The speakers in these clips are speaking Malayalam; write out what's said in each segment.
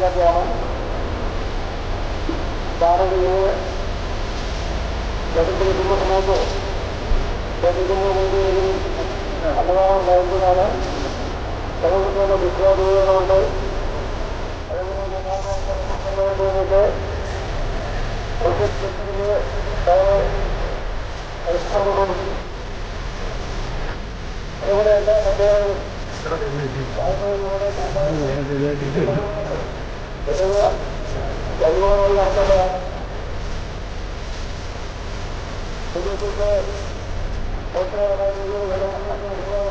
যাবে আমার। কারণ যখন থেকে দুর্গ সময় তো তখন জন্য মন্দির আমরা নরেন্দ্র নারায়ণ তখন কিন্তু আমরা বিক্রয় দৌড়ে না হয় এবারে এটা আমাদের كذا تنوير الله كذا حدود الباب وكان يقول رحمه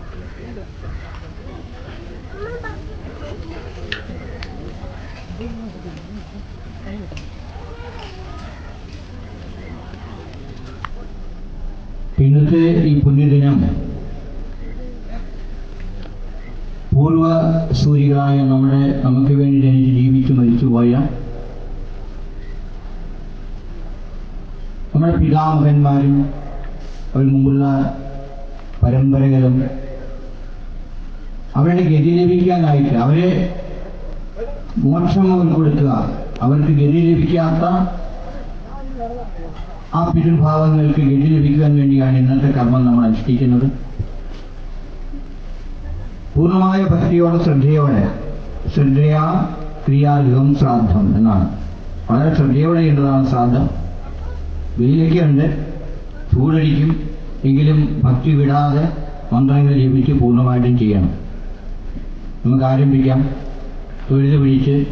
ഇന്നത്തെ ഈ പുണ്യദിനം പൂർവ സൂര്യനായ നമ്മുടെ നമുക്ക് വേണ്ടി ജനിച്ച് ജീവിച്ചു മരിച്ചുപോയ നമ്മുടെ പിതാമഹന്മാരും അവർ മുമ്പുള്ള പരമ്പരകളും അവരുടെ ഗതി ലഭിക്കാനായിട്ട് അവരെ മോക്ഷം കൊടുക്കുക. അവർക്ക് ഗതി ലഭിക്കാത്ത ആ പിതൃഭാവങ്ങൾക്ക് ഗതി ലഭിക്കാൻ വേണ്ടിയാണ് ഇന്നത്തെ കർമ്മം നമ്മൾ അനുഷ്ഠിക്കുന്നത്. പൂർണമായ ഭക്തിയോടെ ശ്രദ്ധയോടെ ശ്രദ്ധയാ ക്രിയാഗൃഹം ശ്രാദ്ധം എന്നാണ്. വളരെ ശ്രദ്ധയോടെ ചെയ്യേണ്ടതാണ് ശ്രാദ്ധം വെയിലൊക്കെയുണ്ട് ചൂടടിക്കും എങ്കിലും ഭക്തി വിടാതെ മന്ത്രങ്ങൾ ജപിച്ച് പൂർണമായിട്ടും ചെയ്യണം. നമുക്ക് ആരംഭിക്കാം. തൊഴുത് പിടിച്ച്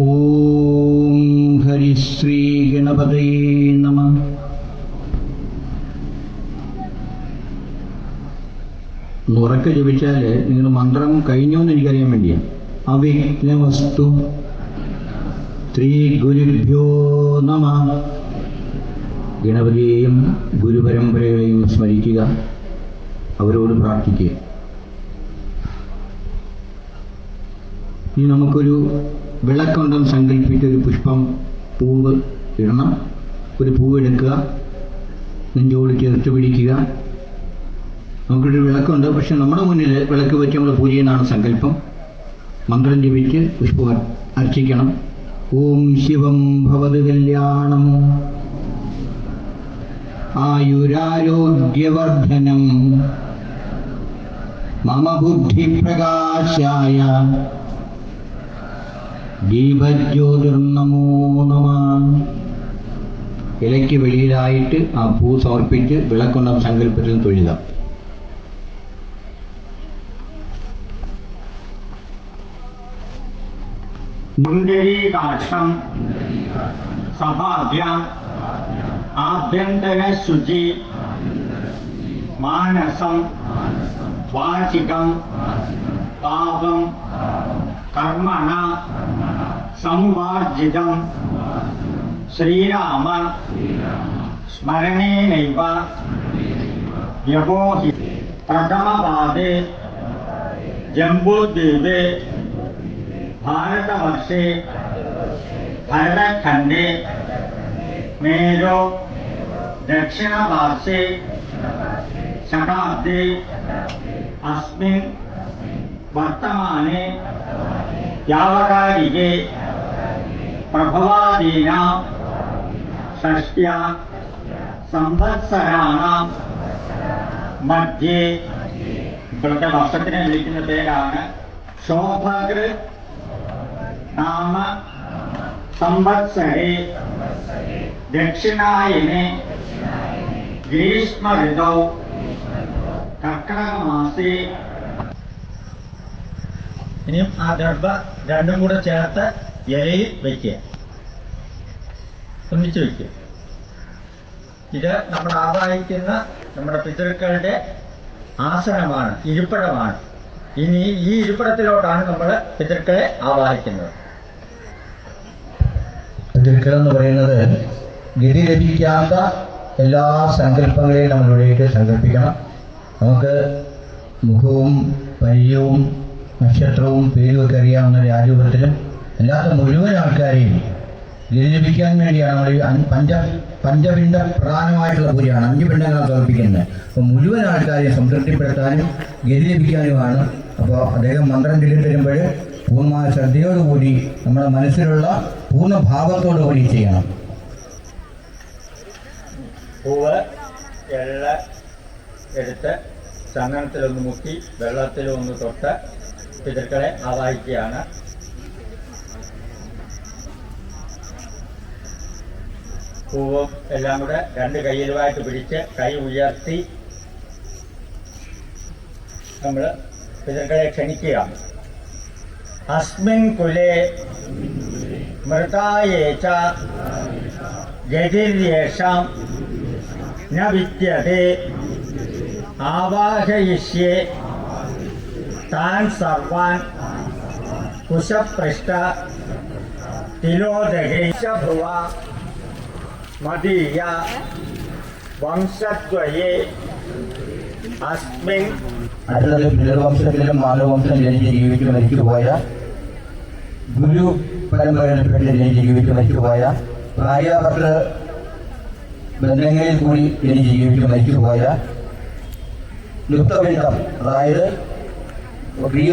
ഓം ഹരിശ്രീ ഗണപതയേ നമ. ഉറക്കെ ജപിച്ചാൽ നിങ്ങൾ മന്ത്രം കഴിഞ്ഞോ എന്ന് എനിക്കറിയാൻ വേണ്ടിയാണ് അവിഘ്നവസ്തു. ശ്രീ ഗുരുഭ്യോ നമ. ഗണപതിയെയും ഗുരുപരമ്പരകളെയും സ്മരിക്കുക അവരോട് പ്രാർത്ഥിക്കുക. ഇനി നമുക്കൊരു വിളക്കുണ്ടെന്ന് സങ്കല്പിച്ച് ഒരു പുഷ്പം പൂവ് ഇടണം. ഒരു പൂവ് എടുക്കുക നെഞ്ചോട് ചേർത്ത് പിടിക്കുക. നമുക്കൊരു വിളക്കുണ്ട് പക്ഷെ നമ്മുടെ മുന്നിൽ വിളക്ക് വെച്ച് നമ്മൾ പൂജ ചെയ്യുന്നതാണ് സങ്കല്പം. മന്ത്രം ജപിച്ച് പുഷ്പം അർച്ചിക്കണം. ഓം ശിവം ഭവത് കല്യാണം. ആയുരാരോഗ്യവർദ്ധനം. മമ ബുദ്ധിപ്രകാശായ ദീപജ്യോതിർനമോ നമ. ഇലയ്ക്ക് വെളിയിലായിട്ട് ആ പൂ സമർപ്പിച്ച് വിളക്കൊണ്ട സങ്കല്പത്തിൽ തൊഴുതാം മുന്തിരീകാക്ഷം സഭാഭ്യാം आभ्युचि मानसम वाचिक कर्मण संवाजिद श्रीराम स्मरण प्रथम पादे जम्बूद्वीपे भारतवर्षे भरतखंडे मैं दक्षिण दक्षिणाभाषे शताब्दे अस्मिन् वर्तमाने यावकारिके प्रभवादीनां षष्ट्या संवत्सराणां मध्ये ഇവിടുത്തെ വർഷത്തിനെ संवत्सरे ദക്ഷിണായനെ ഋതൗ കർക്കടകമാസേ. ഇനിയും ആ ദർഭ രണ്ടും കൂടെ ചേർത്ത് ഇലയിൽ വയ്ക്കുക ഒന്നിച്ചു വയ്ക്കുക ഇത് നമ്മൾ ആദായിക്കുന്ന നമ്മുടെ പിതൃക്കളുടെ ആസനമാണ് ഇരിപ്പിടമാണ്. ഇനി ഈ ഇരിപ്പിടത്തിലോട്ടാണ് നമ്മൾ പിതൃക്കളെ ആവാഹിക്കുന്നത്. പിതൃക്കൾ എന്ന് പറയുന്നത് ഗതി ലഭിക്കാത്ത എല്ലാ സങ്കല്പങ്ങളെയും നമ്മളിവിടേക്ക് സങ്കല്പിക്കണം. നമുക്ക് മുഖവും പരിചയവും നക്ഷത്രവും പേരും ഒക്കെ അറിയാവുന്ന രാജരൂപത്തിലും അല്ലാത്ത മുഴുവൻ ആൾക്കാരെയും ഗതി ലഭിക്കാൻ വേണ്ടിയാണ് നമ്മൾ പഞ്ച പഞ്ചപിണ്ഡ പ്രധാനമായിട്ടുള്ള പൂജയാണ്. അഞ്ച് പിണ്ഡങ്ങളാണ് സമർപ്പിക്കുന്നത്. അപ്പോൾ മുഴുവൻ ആൾക്കാരെയും സംതൃപ്തിപ്പെടുത്താനും ഗതി ലഭിക്കാനുമാണ്. അപ്പോൾ അദ്ദേഹം മന്ത്രം ചൊല്ലി പൂർണമായ ശ്രദ്ധയോടുകൂടി നമ്മുടെ മനസ്സിലുള്ള പൂർണ ഭാവത്തോടു കൂടി ചെയ്യണം. പൂവ് എള്ള എടുത്ത് ചന്ദനത്തിലൊന്ന് മുക്കി വെള്ളത്തിലൊന്ന് തൊട്ട് പിതൃക്കളെ ആവാഹിക്കുകയാണ്. പൂവും എല്ലാം കൂടെ രണ്ട് കയ്യിലുമായിട്ട് പിടിച്ച് കൈ ഉയർത്തി നമ്മൾ പിതൃക്കളെ ക്ഷണിക്കുക അസ്മിൻ കുലേ മൃതായേച്ച ച ഗതിര്യേഷാം ന വിദ്യത്തെ ആവാഹയിഷ്യേ താൻ സർവാൻ കുശപൃഷ്ട തിലോദഹേശഭുവ മദീയ വംശദ്വയേ അസ്മിൻ അടുത്തത് പിതൃവംശത്തിലും മാതൃവംശം ജനിച്ച് ജീവിച്ച് മരിച്ചുപോയ ഗുരു പരമ്പരയിൽപ്പെട്ട് ജനിച്ച് ജീവിച്ച് മരിച്ചുപോയ ഭാര്യാഭർത്തൃ ബന്ധങ്ങളിൽ കൂടി ജനിച്ച് ജീവിച്ച് മരിച്ചുപോയ ലുപ്തബന്ധം അതായത് പ്രിയ